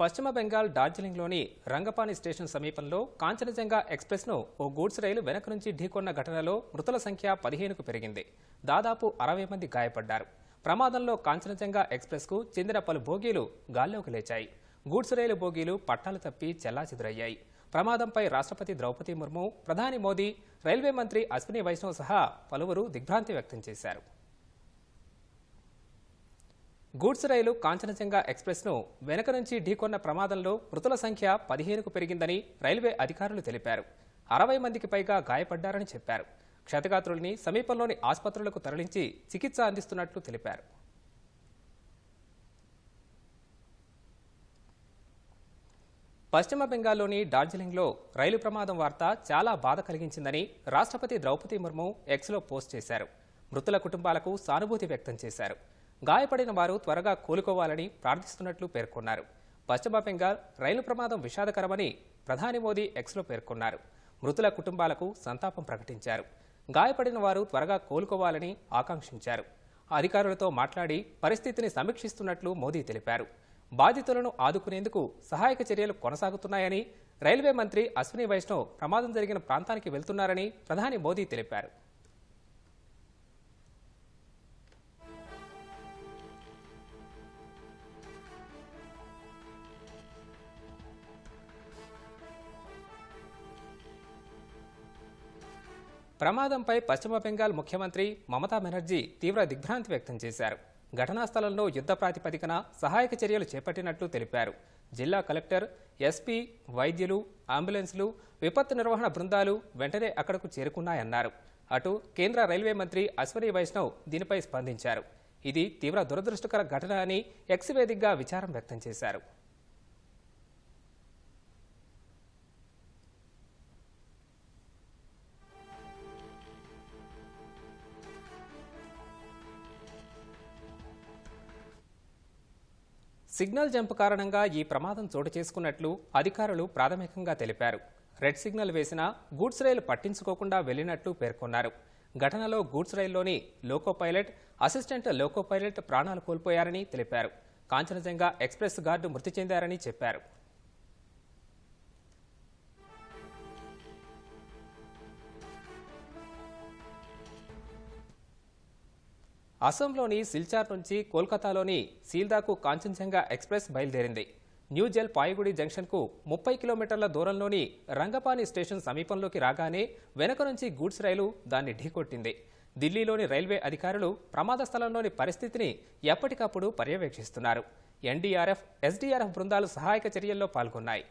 పశ్చిమ బెంగాల్ డార్జిలింగ్లోని రంగపాని స్టేషన్ సమీపంలో కాంచనజంగా ఎక్స్ప్రెస్ను ఓ గూడ్స్ రైలు వెనక నుంచి ఢీకొన్న ఘటనలో మృతుల సంఖ్య పదిహేనుకు పెరిగింది. దాదాపు అరవై మంది గాయపడ్డారు. ప్రమాదంలో కాంచనజంగా ఎక్స్ప్రెస్కు చెందిన పలు బోగీలు గాల్లోకి లేచాయి. గూడ్స్ రైలు బోగీలు పట్టాలు తప్పి చెల్లాచెదురయ్యాయి. ప్రమాదంపై రాష్ట్రపతి ద్రౌపది ముర్ము ప్రధాని మోదీ రైల్వే మంత్రి అశ్విని వైష్ణవ్ సహా పలువురు దిగ్భ్రాంతి వ్యక్తం చేశారు. గూడ్స్ రైలు కాంచనజంగా ఎక్స్ప్రెస్ను వెనక నుంచి ఢీకొన్న ప్రమాదంలో మృతుల సంఖ్య పదిహేనుకు పెరిగిందని రైల్వే అధికారులు తెలిపారు. అరవై మందికి పైగా గాయపడ్డారని చెప్పారు. క్షతగాత్రుల్ని సమీపంలోని ఆసుపత్రులకు తరలించి చికిత్స అందిస్తున్నట్లు తెలిపారు. పశ్చిమ బెంగాల్లోని డార్జిలింగ్లో రైలు ప్రమాదం వార్త చాలా బాధ కలిగించిందని రాష్ట్రపతి ద్రౌపది ముర్ము ఎక్స్లో పోస్ట్ చేశారు. మృతుల కుటుంబాలకు సానుభూతి వ్యక్తం చేశారు. గాయపడిన వారు త్వరగా కోలుకోవాలని ప్రార్థిస్తున్నట్లు పేర్కొన్నారు. పశ్చిమ బెంగాల్ రైలు ప్రమాదం విషాదకరమని ప్రధాని మోదీ ఎక్స్లో పేర్కొన్నారు. మృతుల కుటుంబాలకు సంతాపం ప్రకటించారు. గాయపడిన వారు త్వరగా కోలుకోవాలని ఆకాంక్షించారు. అధికారులతో మాట్లాడి పరిస్థితిని సమీక్షిస్తున్నట్లు మోదీ తెలిపారు. బాధితులను ఆదుకునేందుకు సహాయక చర్యలు కొనసాగుతున్నాయని రైల్వే మంత్రి అశ్విని వైష్ణవ్ ప్రమాదం జరిగిన ప్రాంతానికి వెళ్తున్నారని ప్రధాని మోదీ తెలిపారు. ప్రమాదంపై పశ్చిమ బెంగాల్ ముఖ్యమంత్రి మమతా బెనర్జీ తీవ్ర దిగ్భ్రాంతి వ్యక్తం చేశారు. ఘటనా స్థలంలో యుద్ధ ప్రాతిపదికన సహాయక చర్యలు చేపట్టినట్లు తెలిపారు. జిల్లా కలెక్టర్ ఎస్పీ వైద్యులు అంబులెన్స్లు విపత్తు నిర్వహణ బృందాలు వెంటనే అక్కడకు చేరుకున్నాయన్నారు. అటు కేంద్ర రైల్వే మంత్రి అశ్వనీ వైష్ణవ్ దీనిపై స్పందించారు. ఇది తీవ్ర దురదృష్టకర ఘటన అని ఎక్స్ వేదికగా విచారం వ్యక్తం చేశారు. సిగ్నల్ జంప్ కారణంగా ఈ ప్రమాదం చోటు చేసుకున్నట్లు అధికారులు ప్రాథమికంగా తెలిపారు. రెడ్ సిగ్నల్ వేసినా గూడ్స్ రైలు పట్టించుకోకుండా వెళ్ళినట్లు పేర్కొన్నారు. ఘటనలో goods రైల్లోని loco pilot assistant loco pilot ప్రాణాలు కోల్పోయారని తెలిపారు. కాంచనజంగా ఎక్స్ప్రెస్ గార్డు మృతి చెందారని చెప్పారు. అసోంలోని సిల్చార్ నుంచి కోల్కతాలోని సీల్దాకు కాంచన్జంగా ఎక్స్ప్రెస్ బయలుదేరింది. న్యూజెల్ పాయగుడి జంక్షన్కు ముప్పై కిలోమీటర్ల దూరంలోని రంగపాని స్టేషన్ సమీపంలోకి రాగానే వెనక నుంచి గూడ్స్ రైలు దాన్ని ఢీకొట్టింది. ఢిల్లీలోని రైల్వే అధికారులు ప్రమాద స్థలంలోని పరిస్థితిని ఎప్పటికప్పుడు పర్యవేక్షిస్తున్నారు. ఎన్డీఆర్ఎఫ్ ఎస్డీఆర్ఎఫ్ బృందాలు సహాయక చర్యల్లో పాల్గొన్నాయి.